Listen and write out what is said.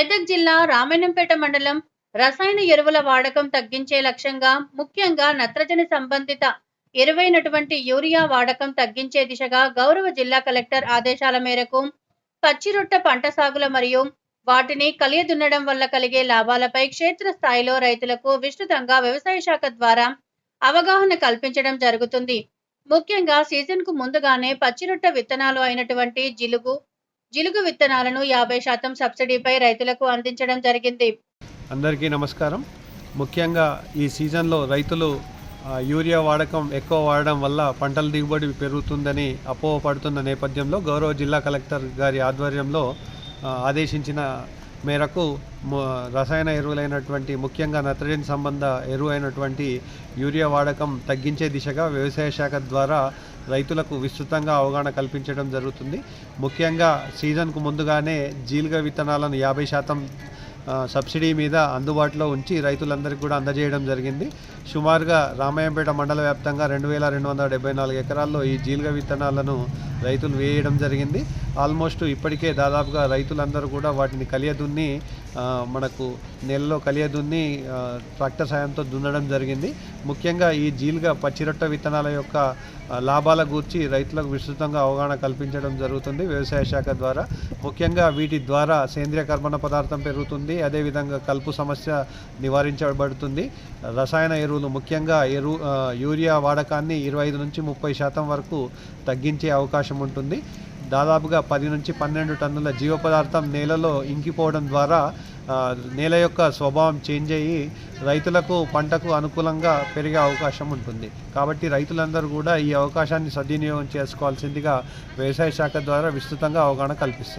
మెదక్ జిల్లా రామాయణంపేట మండలం రసాయన ఎరువుల వాడకం తగ్గించే లక్ష్యంగా ముఖ్యంగా నత్రజని సంబంధిత ఎరువైనటువంటి యూరియా వాడకం తగ్గించే దిశగా గౌరవ జిల్లా కలెక్టర్ ఆదేశాల మేరకు పచ్చిరొట్ట పంట సాగుల మరియు వాటిని కలియదున్నడం వల్ల కలిగే లాభాలపై క్షేత్రస్థాయిలో రైతులకు విస్తృతంగా వ్యవసాయ శాఖ ద్వారా అవగాహన కల్పించడం జరుగుతుంది. ముఖ్యంగా సీజన్కు ముందుగానే పచ్చిరొట్ట విత్తనాలు అయినటువంటి జిలుగు జిలుగు విత్తనాలను యాభై శాతం సబ్సిడీపై రైతులకు అందించడం జరిగింది. అందరికీ నమస్కారం. ముఖ్యంగా ఈ సీజన్లో రైతులు యూరియా వాడకం ఎక్కువ వాడడం వల్ల పంటల దిగుబడి పెరుగుతుందని అపోహపడుతున్న నేపథ్యంలో గౌరవ జిల్లా కలెక్టర్ గారి ఆధ్వర్యంలో ఆదేశించిన మేరకు రసాయన ఎరువులైనటువంటి ముఖ్యంగా నత్రజని సంబంధ ఎరువు అయినటువంటి యూరియా వాడకం తగ్గించే దిశగా వ్యవసాయ శాఖ ద్వారా రైతులకు విస్తృతంగా అవగాహన కల్పించడం జరుగుతుంది. ముఖ్యంగా సీజన్కు ముందుగానే జీలుగ విత్తనాలను యాభై శాతం సబ్సిడీ మీద అందుబాటులో ఉంచి రైతులందరికీ కూడా అందజేయడం జరిగింది. సుమారుగా రామాయంపేట మండల వ్యాప్తంగా రెండు వేల రెండు వందల డెబ్బై నాలుగు ఎకరాల్లో ఈ జీలుగ విత్తనాలను రైతులు వేయడం జరిగింది. ఆల్మోస్ట్ ఇప్పటికే దాదాపుగా రైతులందరూ కూడా వాటిని కలియదున్ని మనకు నెలలో కలియదున్ని ట్రాక్టర్ సాయంతో దున్నడం జరిగింది. ముఖ్యంగా ఈ జీలుగ పచ్చిరొట్ట విత్తనాల యొక్క లాభాల గూర్చి రైతులకు విస్తృతంగా అవగాహన కల్పించడం జరుగుతుంది వ్యవసాయ శాఖ ద్వారా. ముఖ్యంగా వీటి ద్వారా సేంద్రియ కర్బన పదార్థం పెరుగుతుంది అదేవిధంగా కలుపు సమస్య నివారించబడుతుంది. రసాయన ఎరువులు ముఖ్యంగా ఎరువు యూరియా వాడకాన్ని ఇరవై ఐదు నుంచి ముప్పై శాతం వరకు తగ్గించే అవకాశం ఉంటుంది. దాదాపుగా పది నుంచి పన్నెండు టన్నుల జీవ పదార్థం నేలలో ఇంకిపోవడం ద్వారా నేల యొక్క స్వభావం చేంజ్ అయ్యి రైతులకు పంటకు అనుకూలంగా పెరిగే అవకాశం ఉంటుంది. కాబట్టి రైతులందరూ కూడా ఈ అవకాశాన్ని సద్వినియోగం చేసుకోవాల్సిందిగా వ్యవసాయ శాఖ ద్వారా విస్తృతంగా అవగాహన కల్పిస్తున్నారు